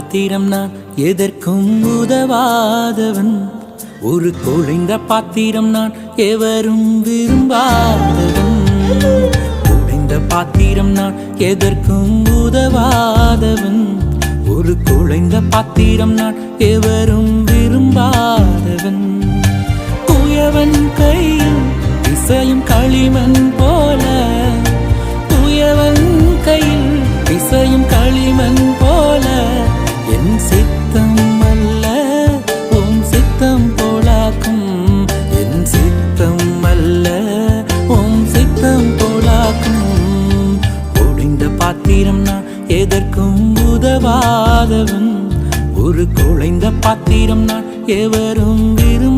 பாத்திரம் நான் எதற்கும் உதவாதவன். ஒரு குழைந்த பாத்திரம் நான் எவரும் விரும்பாதவன். குழைந்த பாத்திரம் நான் எதற்கும் உதவாதவன். ஒரு குழைந்த பாத்திரம் நான் எவரும் விரும்பாதவன். குயவன் கையில் இசையும் களிமண் போல. குயவன் கையில் இசையும் களிமண் போல. போலாக்கும் என் சித்தம் அல்ல உன் சித்தம் போலாக்கும் ஒடிந்த பாத்திரம் நான் எதற்கும் உதவாதவன். ஒரு குழைந்த பாத்திரம் நான் எவரும் விரும்பாதவன்